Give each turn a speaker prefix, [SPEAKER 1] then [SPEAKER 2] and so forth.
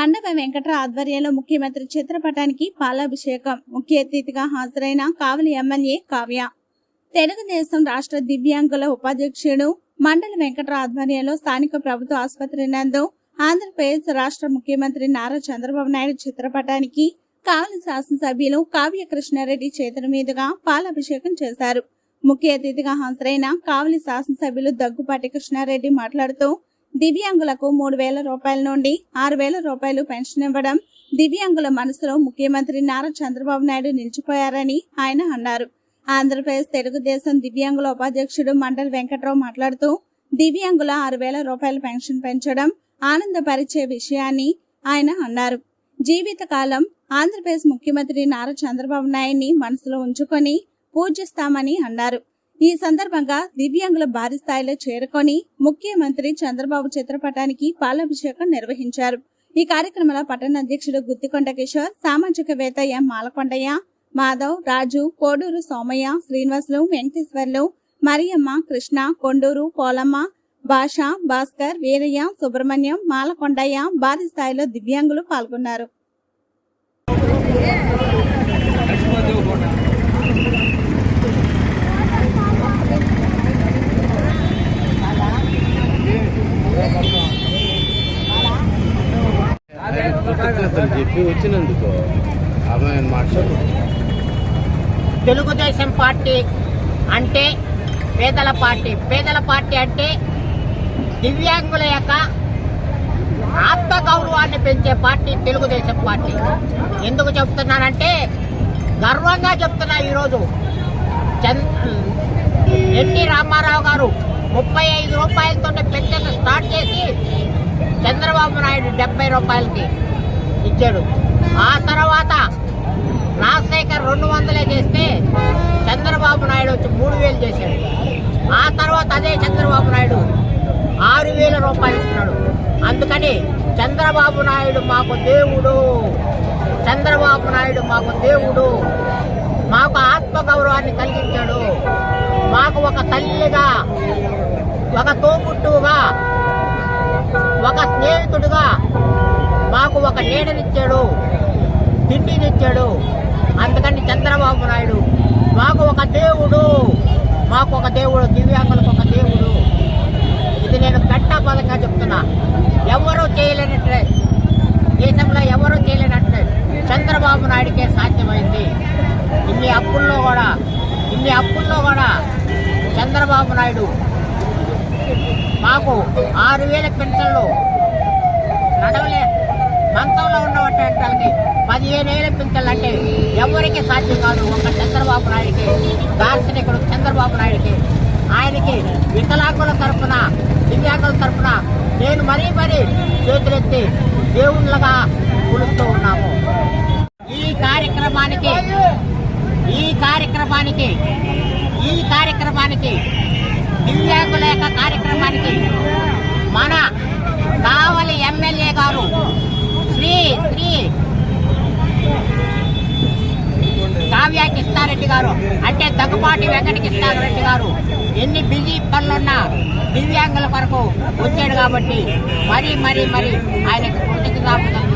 [SPEAKER 1] మండప వెంకట్ర ఆధ్వర్యంలో ముఖ్యమంత్రి చిత్రపటానికి పాలాభిషేకం. ముఖ్య అతిథిగా హాజరైన కావలి ఎమ్మెల్యే కావ్య. తెలుగుదేశం రాష్ట్ర దివ్యాంగుల ఉపాధ్యక్షుడు మండల వెంకట్ర ఆధ్వర్యంలో స్థానిక ప్రభుత్వ ఆసుపత్రి నందు ఆంధ్రప్రదేశ్ రాష్ట్ర ముఖ్యమంత్రి నారా చంద్రబాబు నాయుడు చిత్రపటానికి కావలి శాసనసభ్యులు కావ్య కృష్ణారెడ్డి చేతుల మీదుగా పాలాభిషేకం చేశారు. ముఖ్య అతిథిగా హాజరైన కావలి శాసనసభ్యులు దగ్గుపాటి కృష్ణారెడ్డి మాట్లాడుతూ దివ్యాంగులకు మూడు వేల రూపాయల నుండి ఆరు వేల రూపాయలు పెన్షన్ ఇవ్వడం. దివ్యాంగుల మనసులో ముఖ్యమంత్రి నారా చంద్రబాబు నాయుడు నిలిచిపోయారని ఆయన అన్నారు. ఆంధ్రప్రదేశ్ తెలుగుదేశం దివ్యాంగుల ఉపాధ్యక్షుడు మండల్ వెంకట్రావు మాట్లాడుతూ దివ్యాంగుల ఆరు వేల రూపాయల పెన్షన్ పెంచడం ఆనందపరిచే విషయాన్ని ఆయన అన్నారు. జీవితకాలం ఆంధ్రప్రదేశ్ ముఖ్యమంత్రి నారా చంద్రబాబు నాయుడిని మనసులో ఉంచుకొని పూజిస్తామని అన్నారు. ఈ సందర్భంగా దివ్యాంగుల భారీ స్థాయిలో చేరుకొని ముఖ్యమంత్రి చంద్రబాబు చిత్రపటానికి పాలాభిషేకం నిర్వహించారు. ఈ కార్యక్రమంలో పట్టణ అధ్యక్షుడు గుత్తికొండ కిషోర్ సామాజికవేత్త ఎం మాలకొండయ్య మాధవ్ రాజు కోడూరు సోమయ్య శ్రీనివాసులు వెంకటేశ్వర్లు మరియమ్మ కృష్ణ కొండూరు పోలమ్మ భాష భాస్కర్ వీరయ్య సుబ్రహ్మణ్యం మాలకొండయ్య భారీ స్థాయిలో దివ్యాంగులు పాల్గొన్నారు.
[SPEAKER 2] కృతజ్ఞతలు చెప్పి వచ్చినందుకు. ఆమె మాట్లాడు.
[SPEAKER 3] తెలుగుదేశం పార్టీ అంటే పేదల పార్టీ. పేదల పార్టీ అంటే దివ్యాంగుల యొక్క ఆత్మ గౌరవాన్ని పెంచే పార్టీ తెలుగుదేశం పార్టీ. ఎందుకు చెప్తున్నానంటే గర్వంగా చెప్తున్నా ఈరోజు. చంద్ ఎన్టీ రామారావు గారు ముప్పై ఐదు రూపాయలతో పెన్షన్ స్టార్ట్ చేసి చంద్రబాబు నాయుడు డెబ్బై రూపాయలకి ఇచ్చాడు. ఆ తర్వాత రాజశేఖర్ రెండు వందలే చేస్తే చంద్రబాబు నాయుడు వచ్చి మూడు వేలు చేశాడు. ఆ తర్వాత అదే చంద్రబాబు నాయుడు ఆరు వేల రూపాయలు ఇస్తున్నాడు. అందుకని చంద్రబాబు నాయుడు మాకు దేవుడు. చంద్రబాబు నాయుడు మాకు దేవుడు. మాకు ఆత్మగౌరవాన్ని కలిగించాడు. మాకు ఒక తల్లిగా ఒక తోబుట్టుగా ఒక స్నేహితుడుగా ఒక నీడనిచ్చాడు తిండినిచ్చాడు. అందుకని చంద్రబాబు నాయుడు మాకు ఒక దేవుడు మాకు ఒక దేవుడు దివ్యాంగులకు ఒక దేవుడు. ఇది నేను ఘంటాపదంగా చెప్తున్నా. ఎవరూ చేయలేనట్లే. దేశంలో ఎవరూ చేయలేనట్లే. చంద్రబాబు నాయుడికే సాధ్యమైంది. ఇన్ని అప్పుల్లో కూడా ఇన్ని అప్పుల్లో కూడా చంద్రబాబు నాయుడు మాకు ఆరు వేల పెన్షన్లు నడవలే. మంచంలో ఉన్నటువంటి వాళ్ళకి పదిహేను ఏళ్ళ పెంచాలంటే ఎవరికి సాధ్యం కాదు ఒక చంద్రబాబు నాయుడికి దార్శనికుడు చంద్రబాబు నాయుడికి. ఆయనకి వికలాంగుల తరపున దివ్యాంగుల తరఫున నేను మరీ మరీ చేతులెత్తి దేవుళ్ళగా కొలుస్తూ ఉన్నాము. ఈ కార్యక్రమానికి ఈ కార్యక్రమానికి ఈ కార్యక్రమానికి దివ్యాంగుల యొక్క కార్యక్రమానికి మన కావలి ఎమ్మెల్యే గారు శ్రీ శ్రీ కావ్య కృష్ణారెడ్డి గారు. అంటే దగ్గుపాటి వెంకట కృష్ణారెడ్డి గారు. ఎన్ని బిజీ పనులున్నా దివ్యాంగుల కొరకు వచ్చాడు కాబట్టి మరీ మరీ మరీ ఆయనకు కృతజ్ఞతాపదలు